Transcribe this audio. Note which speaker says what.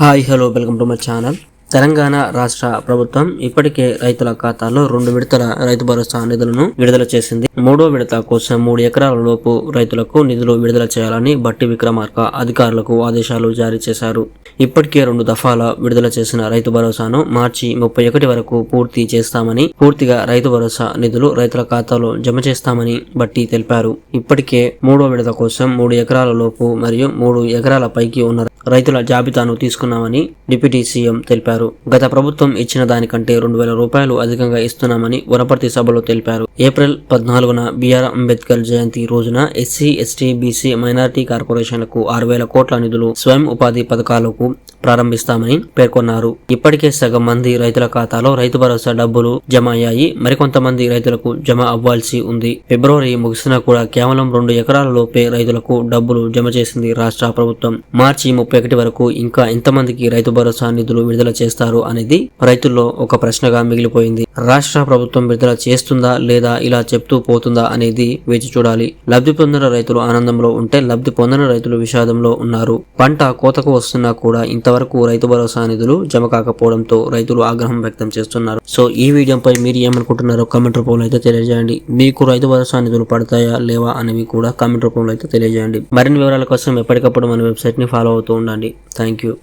Speaker 1: Hi hello welcome to my channel. Telangana రాష్ట్ర ప్రభుత్వం ఇప్పటికే రైతుల ఖాతాలో రెండు విడతల రైతు భరోసా నిధులను విడుదల చేసింది. మూడో విడత కోసం మూడు ఎకరాల లోపు రైతులకు నిధులు విడుదల చేయాలని బట్టి విక్రమార్క అధికారులకు ఆదేశాలు జారీ చేశారు. ఇప్పటికే రెండు దఫాల విడుదల చేసిన రైతు భరోసాను మార్చి ముప్పై ఒకటి వరకు పూర్తి చేస్తామని పూర్తిగా రైతు భరోసా నిధులు రైతుల ఖాతాలో జమ చేస్తామని బట్టి తెలిపారు. ఇప్పటికే మూడో విడత కోసం మూడు ఎకరాల లోపు మరియు మూడు ఎకరాల పైకి ఉన్న రైతుల జాబితాను తీసుకున్నామని డిప్యూటీ సీఎం తెలిపారు. గత ప్రభుత్వం ఇచ్చిన దానికంటే రెండు వేల రూపాయలు అధికంగా ఇస్తున్నామని వనపర్తి సభలో తెలిపారు. ఏప్రిల్ పద్నాలుగున బిఆర్ అంబేద్కర్ జయంతి రోజున ఎస్సీ ఎస్టీ బీసీ మైనారిటీ కార్పొరేషన్లకు ఆరు వేల కోట్ల నిధులు స్వయం ఉపాధి పథకాలకు ప్రారంభిస్తామని పేర్కొన్నారు. ఇప్పటికే సగం మంది రైతుల ఖాతాలో రైతు భరోసా డబ్బులు జమ అయ్యాయి. మరికొంతమంది రైతులకు జమ అవ్వాల్సి ఉంది. ఫిబ్రవరి ముగిసినా కూడా కేవలం రెండు ఎకరాల లోపే రైతులకు డబ్బులు జమ చేసింది రాష్ట్ర ప్రభుత్వం. మార్చి ముప్పై ఒకటి వరకు ఇంకా ఎంతమందికి రైతు భరోసా నిధులు విడుదల చేస్తారు అనేది రైతుల్లో ఒక ప్రశ్నగా మిగిలిపోయింది. రాష్ట్ర ప్రభుత్వం విడుదల చేస్తుందా లేదా ఇలా చెప్తూ పోతుందా అనేది వేచి చూడాలి. లబ్ధి పొందిన రైతులు ఆనందంలో ఉంటే లబ్ధి పొందిన రైతులు విషాదంలో ఉన్నారు. పంట కోతకు వస్తున్నా కూడా ఇంతవరకు రైతు భరోసా నిధులు జమ కాకపోవడంతో రైతులు ఆగ్రహం వ్యక్తం చేస్తున్నారు. సో ఈ వీడియోపై మీరు ఏమనుకుంటున్నారో కమెంట్ రూపంలో అయితే తెలియజేయండి. మీకు రైతు భరోసా నిధులు పడతాయా లేవా అనేవి కూడా కామెంట్ రూపంలో అయితే తెలియజేయండి. మరిన్ని వివరాల కోసం ఎప్పటికప్పుడు మన వెబ్సైట్ని ఫాలో అవుతూ ఉండండి. Thank you